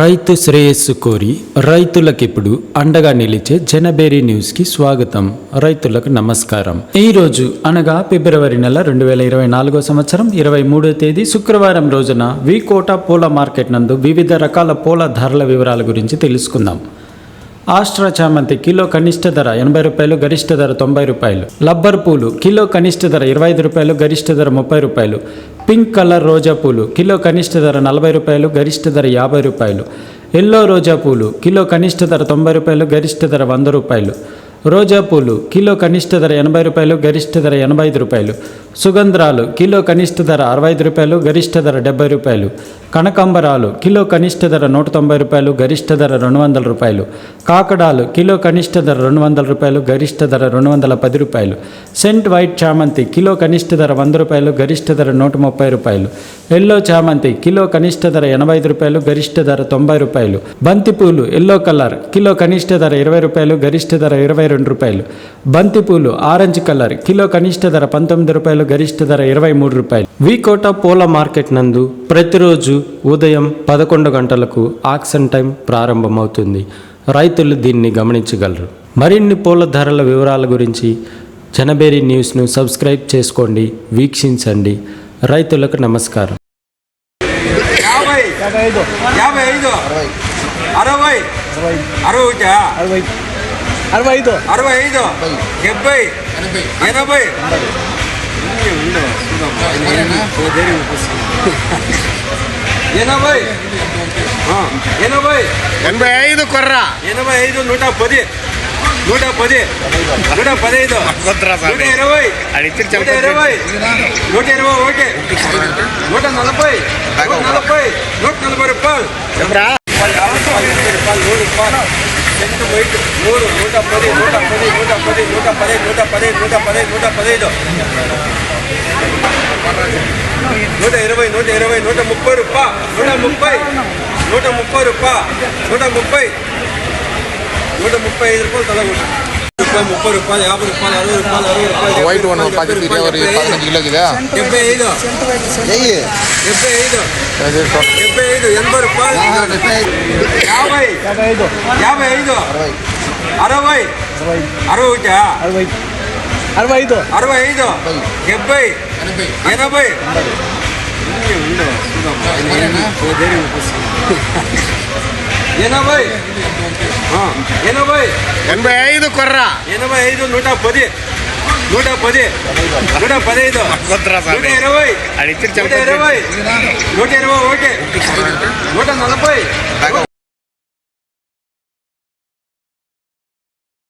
రైతు శ్రేయస్సు కోరి రైతులకిప్పుడు అండగా నిలిచే జనబేరీ న్యూస్కి స్వాగతం. రైతులకు నమస్కారం. ఈ రోజు అనగా ఫిబ్రవరి నెల రెండు వేల ఇరవై నాలుగో సంవత్సరం ఇరవై మూడో తేదీ శుక్రవారం రోజున వికోట పూల మార్కెట్ నందు వివిధ రకాల పూల ధరల వివరాల గురించి తెలుసుకుందాం. ఆస్ట్రా చామంతి కిలో కనిష్ట ధర ఎనభై రూపాయలు గరిష్ట ధర తొంభై రూపాయలు. లబ్బర్ పూలు కిలో కనిష్ట ధర ఇరవై ఐదు రూపాయలు గరిష్ట ధర ముప్పై రూపాయలు. పింక్ కలర్ రోజా పూలు. కిలో కనిష్ట ధర నలభై రూపాయలు గరిష్ట ధర యాభై రూపాయలు. ఎల్లో రోజా పూలు. కిలో కనిష్ట ధర తొంభై రూపాయలు గరిష్ట ధర వంద రూపాయలు. రోజా పూలు. కిలో కనిష్ట ధర ఎనభై రూపాయలు గరిష్ట ధర ఎనభై ఐదు రూపాయలు. సుగంధ్రాలు కిలో కనిష్ట ధర అరవై ఐదు రూపాయలు గరిష్ట ధర డెబ్బై రూపాయలు. కనకాంబరాలు కిలో కనిష్ట ధర నూట తొంభై రూపాయలు గరిష్ట ధర రెండు వందల రూపాయలు. కాకడాలు కిలో కనిష్ట ధర రెండు వందల రూపాయలు గరిష్ట ధర రెండు వందల పది రూపాయలు. సెంట్ వైట్ చామంతి కిలో కనిష్ట ధర వంద రూపాయలు గరిష్ట ధర నూట ముప్పై రూపాయలు. ఎల్లో చామంతి కిలో కనిష్ట ధర ఎనభై ఐదు రూపాయలు గరిష్ట ధర తొంభై రూపాయలు. బంతిపూలు ఎల్లో కలర్ కిలో కనిష్ట ధర ఇరవై రూపాయలు గరిష్ట ధర ఇరవై రెండు రూపాయలు. బంతిపూలు ఆరెంజ్ కలర్ కిలో కనిష్ట ధర పంతొమ్మిది రూపాయలు గరిష్ట ధర ఇరవై మూడు రూపాయలు. వికోట పూల మార్కెట్ నందు ప్రతిరోజు ఉదయం పదకొండు గంటలకు ఆక్షన్ టైం ప్రారంభమవుతుంది. రైతులు దీన్ని గమనించగలరు. మరిన్ని పూల ధరల వివరాల గురించి జనబేరి న్యూస్ను సబ్స్క్రైబ్ చేసుకోండి వీక్షించండి. రైతులకు నమస్కారం. అరవై. ఐదు. అరవై ఐదు. డెబ్బై. ఎనభై. ఎనభై ఎనభై ఎనభై ఐదు కొర్ర ఎనభై ఐదు నూట పది నూట పది నూట పదహైదు నూట ఇరవై నూట ఇరవై నూట ఇరవై ఒకటి నూట నలభై నూట నలభై నూట నలభై రూపాయలు nunca perdí, nunca perdí, nunca perdí, nunca perdí, nunca perdí, nunca perdí, nunca perdí, nunca perdí, nunca perdí, nunca perdí, nunca perdí, nunca perdí, nunca perdí, nunca White one, five hundred fifty. Five hundred fifty. Five hundred fifty. Five hundred fifty. Five hundred fifty. Five hundred fifty. Five hundred fifty. Five hundred అరవై. అరవై. అరవై. ఒకటా? అరవై. అరవై ఐదు అరవై ఐదు డెబ్బై ఎనభై. ఎనభై. ఎనభై. ఎనభై. ఐదు కొర్ర. ఎనభై ఐదు నూట పది. నూట పది. నూట పదహైదు వద్దురా నూట ఇరవై. నూట ఇరవై. నూట ఇరవై ఒకటి నూట నలభై.